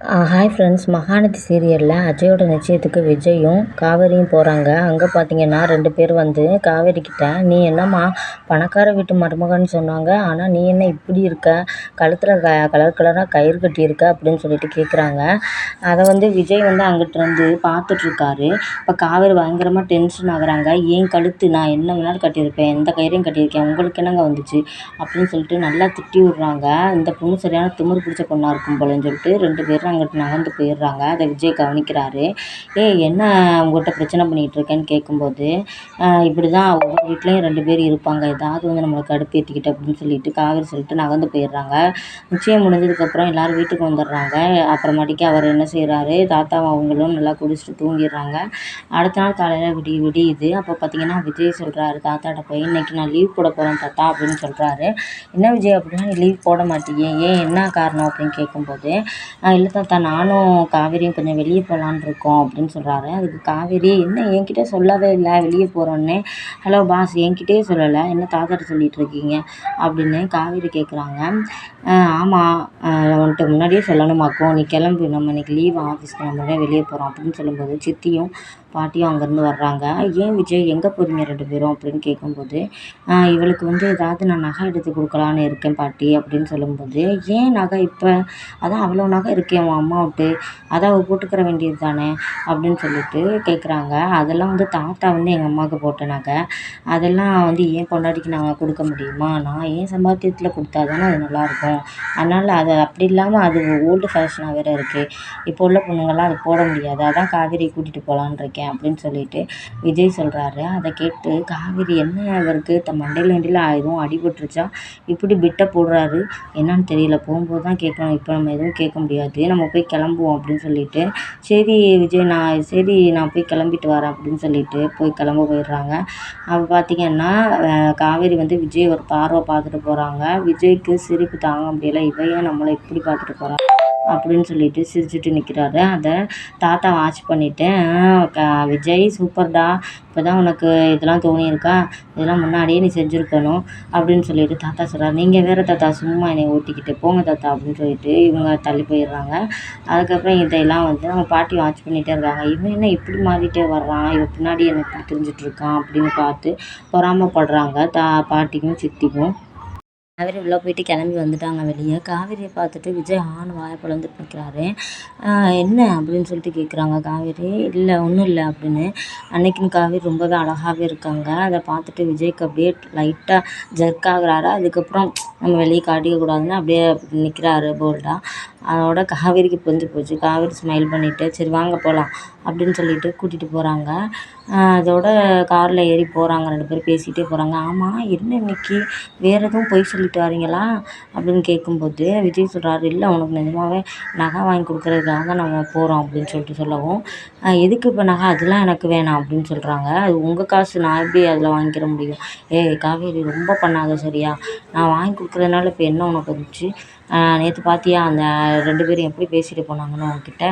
Hi friends Mahanadi சீரியலில் அஜயோட நிச்சயத்துக்கு விஜயும் காவேரியும் போகிறாங்க அங்கே பார்த்தீங்கன்னா ரெண்டு பேர் வந்து காவேரி கிட்ட நீ என்னம்மா பணக்கார வீட்டு மருமகன்னு சொன்னாங்க. ஆனால் நீ என்ன இப்படி இருக்க? கழுத்தில் க கலர் கலராக கயிறு கட்டியிருக்க? அப்படின்னு சொல்லிட்டு கேட்குறாங்க அதை வந்து விஜய் வந்து அங்கிட்டிருந்து பார்த்துட்ருக்காரு இப்போ காவேரி பயங்கரமாக டென்ஷன் ஆகுறாங்க. ஏன் கழுத்து? நான் என்ன வேணாலும் கட்டியிருப்பேன். எந்த கயிறையும் கட்டியிருக்கேன். உங்களுக்கு என்னங்க வந்துச்சு? அப்படின்னு சொல்லிட்டு நல்லா திட்டி விட்றாங்க. இந்த பொண்ணு சரியான திமிர் பிடிச்ச பொண்ணாக இருக்கும் போலன்னு சொல்லிட்டு ரெண்டு பேரும் அங்கிட்டு நகர்ந்து போயிடுறாங்க. அதை விஜய் கவனிக்கிறாரு. ஏய் என்ன உங்கள்கிட்ட பிரச்சனை பண்ணிகிட்டு இருக்கேன்னு கேட்கும்போது இப்படி தான் ஒவ்வொரு வீட்லேயும் ரெண்டு பேர் இருப்பாங்க. ஏதாவது வந்து நம்மளை கடுப்பேற்றிக்கிட்டு அப்படின்னு சொல்லிட்டு காவேரி சொல்லிட்டு நகர்ந்து போயிடுறாங்க. நிச்சயம் முடிஞ்சதுக்கப்புறம் எல்லோரும் வீட்டுக்கு வந்துடுறாங்க. அப்புறமாட்டிக்கு அவர் என்ன செய்கிறாரு தாத்தா அவங்களும் நல்லா குடிச்சிட்டு தூங்கிடுறாங்க. அடுத்த நாள் காலையில் விடி விடியுது அப்போ பார்த்தீங்கன்னா விஜய் சொல்கிறாரு தாத்தாட்ட போய் இன்னைக்கு நான் லீவ் போட போகிறேன் தாத்தா அப்படின்னு சொல்கிறாரு என்ன விஜய் அப்படின்னா நீ லீவ் போட மாட்டேங்க ஏன் என்ன காரணம்? அப்படின்னு கேட்கும்போது இல்லை தாத்தா நானும் காவேரியும் கொஞ்சம் வெளியே போகலான்னு இருக்கோம் அப்படின்னு சொல்கிறாரு அதுக்கு காவேரி என்ன என்கிட்ட சொல்லவே இல்லை வெளியே போகிறோன்னே ஹலோ பாஸ் என்கிட்டயே சொல்லலை. என்ன தாத்தாட்ட சொல்லிகிட்டு இருக்கீங்க? அப்படின்னு காவேரி கேட்குறாங்க ஆமாம் உன்கிட்ட முன்னாடியே சொல்லணுமாக்கும் நீ கிளம்பு. நம்ம இன்றைக்கி லீவ் ஆஃபீஸ்க்கு நம்ம வெளியே போகிறோம் அப்படின்னு சொல்லும்போது சித்தியும் பாட்டியும் அங்கேருந்து வர்றாங்க. ஏன் விஜய் எங்கே போகிறீங்க ரெண்டு பேரும்? அப்படின்னு கேட்கும்போது இவளுக்கு வந்து ஏதாவது நான் நகை எடுத்து கொடுக்கலான்னு இருக்கேன் பாட்டி. அப்படின்னு சொல்லும்போது ஏன் நகை இப்போ? அதான் அவ்வளோ நகை இருக்கேன் உன் அம்மாவுக்கு அதை அவள் போட்டுக்கிற வேண்டியது தானே அப்படின்னு சொல்லிட்டு கேட்குறாங்க அதெல்லாம் வந்து தாத்தா வந்து எங்கள் அம்மாவுக்கு போட்ட நகை அதெல்லாம் வந்து ஏன் பொண்டாட்டிக்கு நாங்கள் கொடுக்க முடியுமா? நான் ஏன் சம்பாத்தியத்தில் கொடுத்தா தானே அது நல்லாயிருக்கும் அதனால் அது அப்படி இல்லாமல் அது ஓல்டு ஃபேஷனாக வேறு இருக்குது இப்போ உள்ள பொண்ணுங்கள்லாம் அது போட முடியாது. அதான் காவேரி கூட்டிகிட்டு போகலான்னு இருக்கேன் இருக்கேன் அப்படின்னு சொல்லிட்டு விஜய் சொல்கிறாரு அதை கேட்டு காவேரி என்ன அவருக்கு த மண்டையில் வண்டியில் எதுவும் அடிபட்டுருச்சா இப்படி பிட்டை போடுறாரு. என்னன்னு தெரியல. போகும்போது தான் கேட்கணும். இப்போ நம்ம எதுவும் கேட்க முடியாது. நம்ம போய் கிளம்புவோம் அப்படின்னு சொல்லிட்டு. சரி விஜய் நான் சரி நான் போய் கிளம்பிட்டு வரேன் அப்படின்னு சொல்லிட்டு போய் கிளம்ப போயிடுறாங்க. அப்போ பார்த்தீங்கன்னா காவேரி வந்து விஜய் ஒரு பார்வை பார்த்துட்டு போகிறாங்க விஜய்க்கு சிரிப்பு தாங்க முடியல. இவையே நம்மளை இப்படி பார்த்துட்டு போகிறான் அப்படின்னு சொல்லிட்டு சிரிச்சுட்டு நிற்கிறாரு அதை தாத்தா வாட்ச் பண்ணிவிட்டு விஜய் சூப்பர்டா இப்போ தான் உனக்கு இதெல்லாம் தோணியிருக்கா? இதெல்லாம் முன்னாடியே நீ செஞ்சுருக்கணும் அப்படின்னு சொல்லிட்டு தாத்தா சொல்கிறார் நீங்கள் வேறு தாத்தா சும்மா என்னை ஓட்டிக்கிட்டு போங்க தாத்தா அப்படின்னு சொல்லிட்டு இவங்க தள்ளி போயிடுறாங்க. அதுக்கப்புறம் இதையெல்லாம் வந்து அவங்க பாட்டி வாட்ச் பண்ணிகிட்டே இருக்காங்க. இவன் என்ன இப்படி மாறிட்டே வர்றான்? இவன் பின்னாடி என்ன இப்படி இருக்கான் அப்படின்னு பார்த்து பொறாமப்படுறாங்க தா பாட்டிக்கும் சித்திக்கும் காவேரி உள்ளே போயிட்டு கிளம்பி வந்துட்டாங்க வெளியே. காவேரியை பார்த்துட்டு விஜய் ஆண் வாயை பொளந்துட்டு நிற்கிறாரு என்ன? அப்படின்னு சொல்லிட்டு கேட்குறாங்க காவேரி. இல்லை ஒன்றும் இல்லை அப்படின்னு. அன்னைக்குன்னு காவேரி ரொம்பவே அழகாகவே இருக்காங்க. அதை பார்த்துட்டு விஜய்க்கு அப்படியே லைட்டாக ஜர்க் ஆகுறாரு. அதுக்கப்புறம் நம்ம வெளியே காட்டிக்கக்கூடாதுன்னு அப்படியே நிற்கிறாரு போல்டாக அதோட காவேரிக்கு புரிஞ்சு போச்சு. காவேரி ஸ்மைல் பண்ணிவிட்டு சரி வாங்க போகலாம் அப்படின்னு சொல்லிட்டு கூட்டிகிட்டு போகிறாங்க அதோட காரில் ஏறி போகிறாங்க ரெண்டு பேரும் பேசிகிட்டே போகிறாங்க ஆமாம் என்ன இன்னைக்கு? வேறு எதுவும் பொய் சொல்லிட்டு வரீங்களா? அப்படின்னு கேட்கும்போது விஜய் சொல்கிறாரு இல்லை உனக்கு நிஜமாவே நகை வாங்கி கொடுக்குறதுக்காக தான் நம்ம போகிறோம் அப்படின்னு சொல்லிட்டு சொல்லவும் எதுக்கு இப்போ நகை? அதெல்லாம் எனக்கு வேணாம் அப்படின்னு சொல்கிறாங்க அது உங்கள் காசு. நான் எப்படி அதில் வாங்கிக்கிற முடியும்? ஏய் காவேரி ரொம்ப பண்ணாத சரியா? நான் வாங்கி இருக்கிறதுனால இப்போ என்ன உனக்கு வந்துச்சு? நேற்று பார்த்தியா அந்த ரெண்டு பேரும் எப்படி பேசிட்டு போனாங்கன்னு உன்கிட்ட?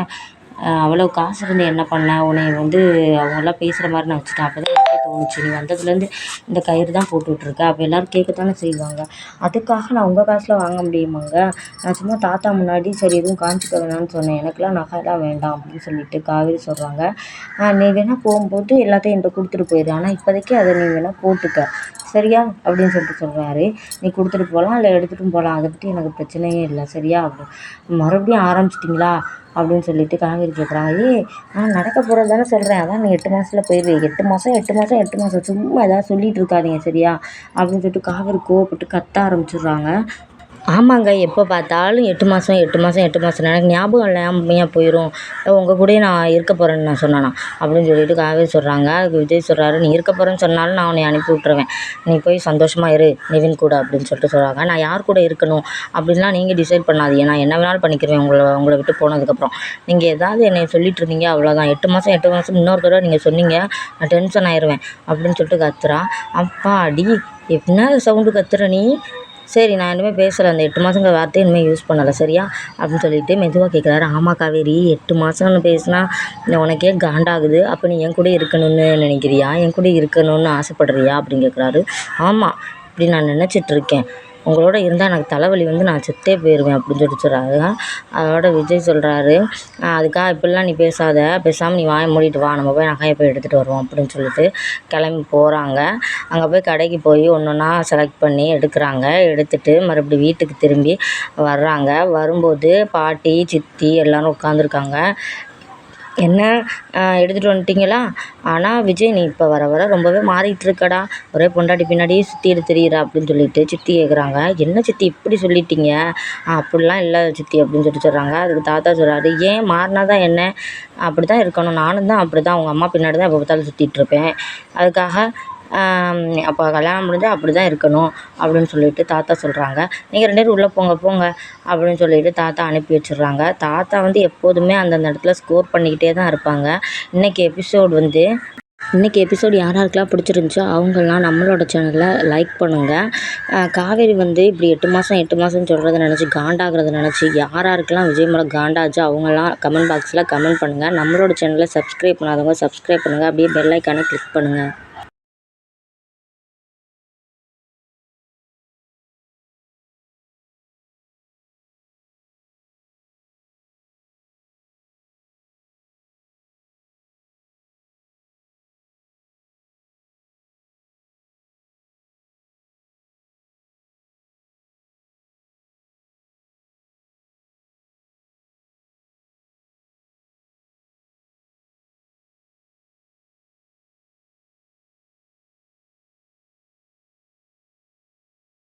அவ்வளோ காசு இருந்து என்ன பண்ண? உன்னை வந்து அவங்களாம் பேசுகிற மாதிரி நான் வச்சுட்டேன். அப்போ தான் எனக்கே தோணுச்சு. நீ வந்ததுலேருந்து இந்த கயிறு தான் போட்டுட்ருக்க அப்போ எல்லோரும் கேட்கத்தானே செய்வாங்க. அதுக்காக நான் உங்கள் காசில் வாங்க முடியுமாங்க? நான் சும்மா தாத்தா முன்னாடி சரி எதுவும் காமிச்சிக்க வேணாம்னு சொன்னேன். எனக்கெலாம் நகைலாம் வேண்டாம் அப்படின்னு சொல்லிட்டு காவேரி சொல்கிறாங்க நீ வேணால் போகும்போது எல்லாத்தையும் என்கிட்ட கொடுத்துட்டு போயிடு ஆனால் இப்போதைக்கு அதை நீ வேணால் போட்டுக்க. சரியா? அப்படின்னு சொல்லிட்டு சொல்கிறாரு நீ கொடுத்துட்டு போகலாம் இல்லை எடுத்துகிட்டும் போகலாம் அதை பற்றி எனக்கு பிரச்சனையே இல்லை. சரியா? அப்படி. மறுபடியும் ஆரம்பிச்சிட்டிங்களா? அப்படின்னு சொல்லிட்டு காவேரி கேட்குறாங்க ஏ நான் நடக்க போகிறது தானே சொல்கிறேன் அதான் நீ எட்டு மாதத்துல போயிடுவே எட்டு மாதம் எட்டு மாதம் எட்டு மாதம் சும்மா ஏதாவது சொல்லிகிட்டு இருக்காதீங்க சரியா? அப்படின்னு சொல்லிட்டு காவேரி கோவப்பட்டு கத்த ஆரம்பிச்சிடுறாங்க. ஆமாங்க எப்போ பார்த்தாலும் எட்டு மாதம் எட்டு மாதம் எட்டு மாதம் எனக்கு ஞாபகம் இல்லாமையாக போயிடும் உங்கள் கூடயே நான் இருக்க போகிறேன்னு நான் சொன்னேனா? அப்படின்னு சொல்லிட்டு காவேரி சொல்கிறாங்க அதுக்கு விஜய் சொல்கிறாரு நீ இருக்க போகிறேன்னு சொன்னாலும் நான் உன்னை அனுப்பி விட்ருவேன் நீ போய் சந்தோஷமாக இரு நிவின் கூட அப்படின்னு சொல்லிட்டு சொல்கிறாங்க நான் யார் கூட இருக்கணும்? அப்படின்லாம் நீங்கள் டிசைட் பண்ணாதீங்க. நான் என்ன வேணாலும் பண்ணிக்கிறேன் உங்களை உங்களை விட்டு போனதுக்கப்புறம். நீங்கள் ஏதாவது என்னை சொல்லிட்டு இருந்தீங்க அவ்வளோதான் எட்டு மாதம் எட்டு மாதம் இன்னொரு தடவை நீங்கள் சொன்னீங்க நான் டென்ஷன் ஆயிடுவேன் அப்படின்னு சொல்லிட்டு கத்துறா. அப்பா அடி என்ன சவுண்டு கத்துற நீ? சரி நான் இனிமேல் பேசலை. அந்த எட்டு மாதங்கிற வார்த்தையை இனிமேல் யூஸ் பண்ணலை சரியா? அப்படின்னு சொல்லிட்டு மெதுவாக கேட்குறாரு ஆமாம் காவேரி எட்டு மாதம்னு பேசினா உனக்கே காண்டாகுது. அப்போ நீ என் கூட இருக்கணும்னு நினைக்கிறியா? என் கூட இருக்கணும்னு ஆசைப்படுறியா? அப்படின்னு கேட்குறாரு ஆமாம் இப்படி நான் நினச்சிட்ருக்கேன் உங்களோட இருந்தால் எனக்கு தலைவலி வந்து நான் செத்தே போயிடுவேன் அப்படின்னு சொல்லிட்டு சொல்கிறாரு அதோட விஜய் சொல்கிறாரு அதுக்காக இப்படிலாம் நீ பேசாத. பேசாமல் நீ வாயை மூடிட்டு வா. நம்ம போய் நகையை போய் எடுத்துகிட்டு வருவோம் அப்படின்னு சொல்லிட்டு கிளம்பி போகிறாங்க அங்கே போய் கடைக்கு போய் ஒன்று ஒன்றா செலக்ட் பண்ணி எடுக்கிறாங்க. எடுத்துட்டு மறுபடியும் வீட்டுக்கு திரும்பி வர்றாங்க. வரும்போது பாட்டி சித்தி எல்லோரும் உட்காந்துருக்காங்க என்ன எடுத்துகிட்டு வந்துட்டிங்களா? ஆனால் விஜய் நீ இப்போ வர வர ரொம்பவே மாறிட்டுருக்கடா. ஒரே பொண்டாட்டி பின்னாடியே சுற்றிட்டு திரியிற அப்படின்னு சொல்லிட்டு சித்தி கேட்குறாங்க என்ன சித்தி இப்படி சொல்லிட்டீங்க? அப்படிலாம் இல்லை சித்தி அப்படின்னு சொல்லிட்டு சொல்கிறாங்க அதுக்கு தாத்தா சொல்கிறாரு ஏன் மாறினா தான் என்ன? அப்படி தான் இருக்கணும். நானும் தான் அப்படி தான் அவங்க அம்மா பின்னாடி தான் எப்போ பார்த்தாலும் சுற்றிட்டுருப்பேன் அதுக்காக அப்போ கல்யாணம் முடிஞ்சால் அப்படி தான் இருக்கணும் அப்படின்னு சொல்லிட்டு தாத்தா சொல்கிறாங்க நீங்கள் ரெண்டு பேரும் உள்ளே போங்க போங்க அப்படின்னு சொல்லிட்டு தாத்தா அனுப்பி வச்சிடுறாங்க. தாத்தா வந்து எப்போதுமே அந்தந்த இடத்துல ஸ்கோர் பண்ணிக்கிட்டே தான் இருப்பாங்க. இன்றைக்கி எபிசோட் வந்து இன்றைக்கி எபிசோடு யார் யாருக்கெல்லாம் பிடிச்சிருந்துச்சோ அவங்கெல்லாம் நம்மளோட சேனலில் லைக் பண்ணுங்கள் காவேரி வந்து இப்படி எட்டு மாதம் எட்டு மாதம்னு சொல்கிறத நினச்சி காண்டாகிறத நினச்சி யார் யாருக்கெல்லாம் விஜய் மேலே காண்டாச்சோ அவங்கெல்லாம் கமெண்ட் பாக்ஸில் கமெண்ட் பண்ணுங்கள் நம்மளோட சேனலை சப்ஸ்கிரைப் பண்ணாதவங்க சப்ஸ்கிரைப் பண்ணுங்கள் அப்படியே பெல் ஐக்கானை கிளிக் பண்ணுங்கள்